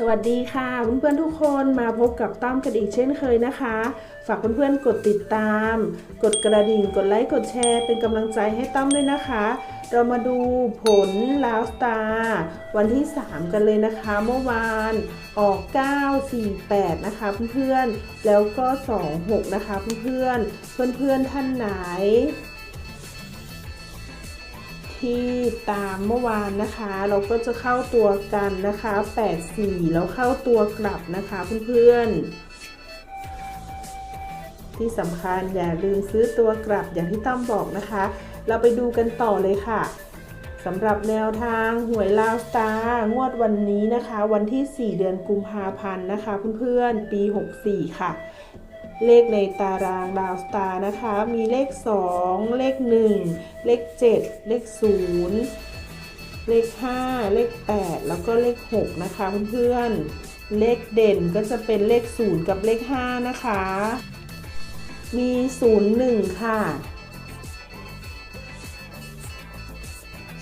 สวัสดีค่ะเพื่อนๆทุกคนมาพบกับต้อมกันอีกเช่นเคยนะคะ ฝากเพื่อนๆกดติดตาม กดกระดิ่งกดไลค์กดแชร์ เป็นกำลังใจให้ต้อมด้วยนะคะ เรามาดูผลลาวสตาร์วันที่ 3 กันเลยนะคะ เมื่อวานออก 948 นะคะเพื่อนๆแล้วก็ 26 นะคะเพื่อนๆเพื่อนๆท่านไหน ที่ตามเมื่อวานนะคะ เราก็จะเข้าตัวกันนะคะ 84 แล้วเข้าตัวกลับนะคะเพื่อนๆ ที่สำคัญอย่าลืมซื้อตัวกลับอย่างที่ต้อมบอกนะคะ เราไปดูกันต่อเลยค่ะสำหรับแนวทางหวยลาวสตาร์งวดวันนี้นะคะ วันที่ 4 เดือนกุมภาพันธ์นะคะ เพื่อนๆ ปี 64 ค่ะ เลขในตารางดาวสตาร์นะคะ มีเลข 2 เลข 1 เลข 7 เลข 0 เลข 5 เลข 8 แล้วก็เลข 6 นะคะเพื่อนๆ เลขเด่นก็จะเป็นเลข 0 กับเลข 5 นะคะ มี 01 ค่ะ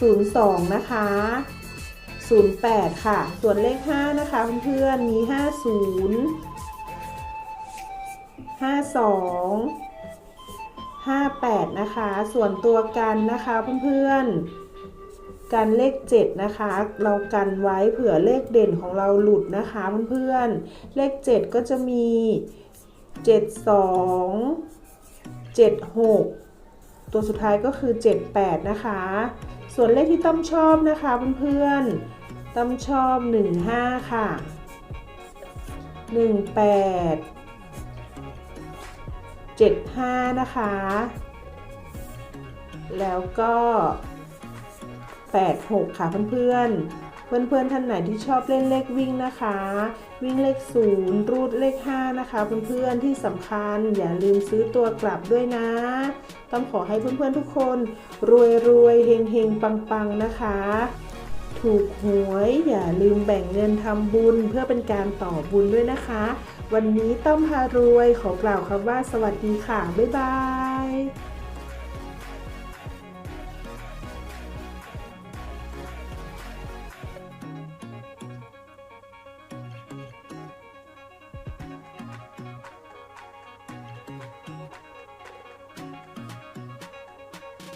02 นะคะ 08 ค่ะ ส่วนเลข 5 นะคะเพื่อนๆ มี 50 52 58 นะคะ ส่วนตัวกันนะคะเพื่อนๆ กันเลข 7 นะคะ เรากันไว้เผื่อเลขเด่นของเราหลุดนะคะเพื่อนๆ เลข 7 ก็จะมี 72 76 ตัวสุดท้ายก็คือ 78 นะคะ ส่วนเลขที่ต้อมชอบนะคะเพื่อนๆต้อมชอบ 15 ค่ะ 18 75 นะคะ แล้วก็ 86 ค่ะเพื่อนๆ เพื่อนๆท่านไหนที่ชอบเล่นเลขวิ่งนะคะ วิ่งเลข 0 รูดเลข 5 นะคะ เพื่อนๆที่สำคัญอย่าลืมซื้อตัวกลับด้วยนะ ต้องขอให้เพื่อนๆทุกคน รวยรวยๆเฮงเฮงปังปังๆ นะคะ ถูกหวยอย่าลืมแบ่งเงินทำบุญเพื่อเป็นการต่อบุญด้วยนะคะ วันนี้ต้อมพารวยขอกล่าวคำว่าสวัสดีค่ะ บ๊ายบาย